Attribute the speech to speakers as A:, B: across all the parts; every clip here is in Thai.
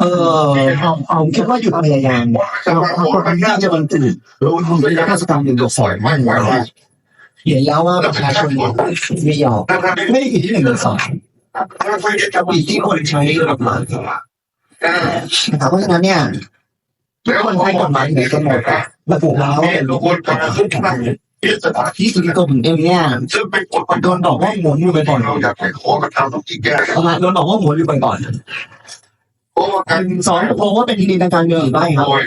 A: เออเอาเอาคิดว่าหยุดพยายามเราเราคนที่จะมันตื่น
B: แล้วคุณไปรัฐกรรมหนึ่งกับสอยไม่ไหวว่า
A: เห็นแล้วว่าประชาชนไม่ยอมไม่ได้อยู่ที่หนึ่งหรือสองอยู่ที่คนใช้กฎหมายนะครับเพราะฉะนั้นเนี่ยทุกคนใช้กฎหมายเหมือนกันหมดระบุแล้ว
B: ไม่รู้คนจะขึ้นทางที่สถานที่
A: ที่สุดตัวผมเองเนี่ย
B: ซึ่งเป็นกฎมัน
A: โดนบอกว่าหมุนอยู่บ่อย
B: เราอยากให้ขอกระทำต้องที่แก้
A: ๆประมาณโดนบอกว่าหมุนอยู่บ่อย
B: เพราะว่า
A: ๆ
B: การ
A: หนึ่งสองโพว่าเป็นทีดีทางการเมืองหรือไม่ครับ
B: โดย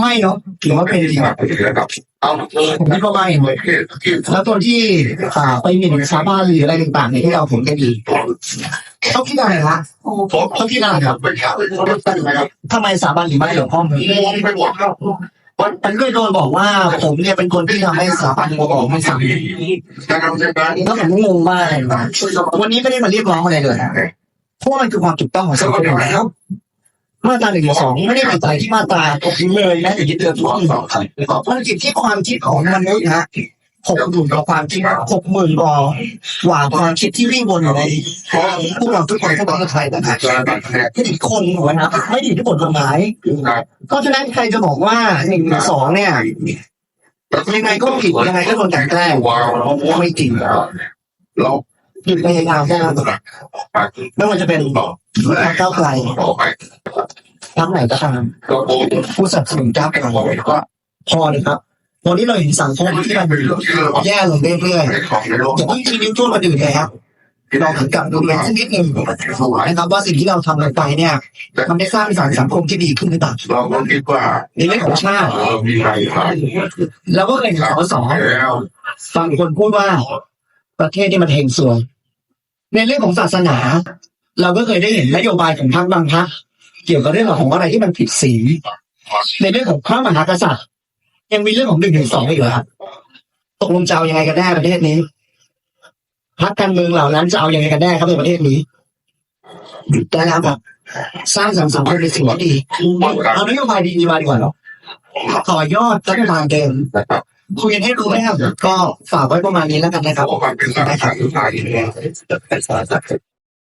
A: ไม่เนาะถือว่าเป็น
B: ที่มาเป็นระดับเอาเออ
A: ผมคิดว่าไม่
B: ประเทศที่
A: แล้วตัวที่อ่าไปหมิ่นชาวบ้านหรืออะไรต่างๆเนี่ยที่เราผมกันดีต้องคิดอะไรฮะ
B: ผม
A: ต้องคิดอะไรครับ
B: ไม่ใช่ไม่ใช่นะครับ
A: ทำไมสถาบันหรือไม่เกี่ยวข้องเลย
B: งงไปหมดแล้ว
A: มันมันก็โดนบอกว่าผมเนี่ยเป็นคนที่ทำให้สถาบันโมออกไม่สั่ง
B: การทำเช่นนั้น
A: แล้วผมก็งงมากเลยนะวันนี้ไม่ได้มาเรียกร้องอะไรเลยเพราะว่ามันคือความถูกต้องของสังคมแล้ว มาตราหนึ่งสองไม่ได้ไปใจที่มาตราเลยนะอย่างที่เตือนทุกคนมันจิตที่ความคิดของมนุษย์นะหกหมื่นกว่าความคิดหกหมื่นกว่ากว่าความคิดที่วิ่งวนอยู่ในพวกเราทุกคนทั้งประเทศไทยนะครับ
B: การบัตรแทน
A: ไม่ได้คนหัวนะไม่ได้ที่บทกฎหมาย
B: ครับ
A: เพราะฉะนั้นใครจะบอกว่าหนึ่งสองเนี่ยยังไงก็ผิดยังไงก็โดนกลันแกล้งไม่จริง
B: เรา
A: หยุดพยายามแค่นั้นไม่ว่าจะเป็นพรรคก้าวไกล
B: ต่อไป
A: พรรคไหนก็ตามผู้สนับสนุนก้าวไกลก็พอเลยครับตอนนี้เราเห็นสังคมที่มันแย่ลงเรื่อยๆอย่าเพิ่งชี้นิ้วโทษคนอื่นเลยครับลองถึงกลับดูกันสักนิดหนึ่งนะครับว่าสิ่งที่เราทำลงไปเนี่ยมันได้สร้างสังคมที่ดีขึ้นหรือเปล่า
B: เราก็คิดว่า
A: ในเรื่องของชาติ
B: เออมีใคราย
A: แล้วก็เคยเห็นสส
B: แล้ว
A: บางคนพูดว่าประเทศที่มันเฮงซวยในเรื่องของศาสนา เราก็เคยได้เห็นนโยบายของพรรคบางพรรค เกี่ยวกับเรื่องของอะไรที่มันผิดศีลในเรื่องของพระมหากษัตริย์ ยังมีเรื่องของหนึ่งถึงสองอีกเหรอครับตกลงจะเอายังไงกันแน่ประเทศนี้พรรคการเมืองเหล่านั้นจะเอายังไงกันแน่ครับในประเทศนี้หยุดได้แล้วครับสร้างสรรค์สังคมในสิ่งที่ดีเอานโยบายดีๆมาดีกว่าเนาะต่อยอดรัฐบาลเดิม
B: นคุ
A: ยกันให้รู้แล้วก็ฝากไว้ประมาณนี้แล้วกันนะครับ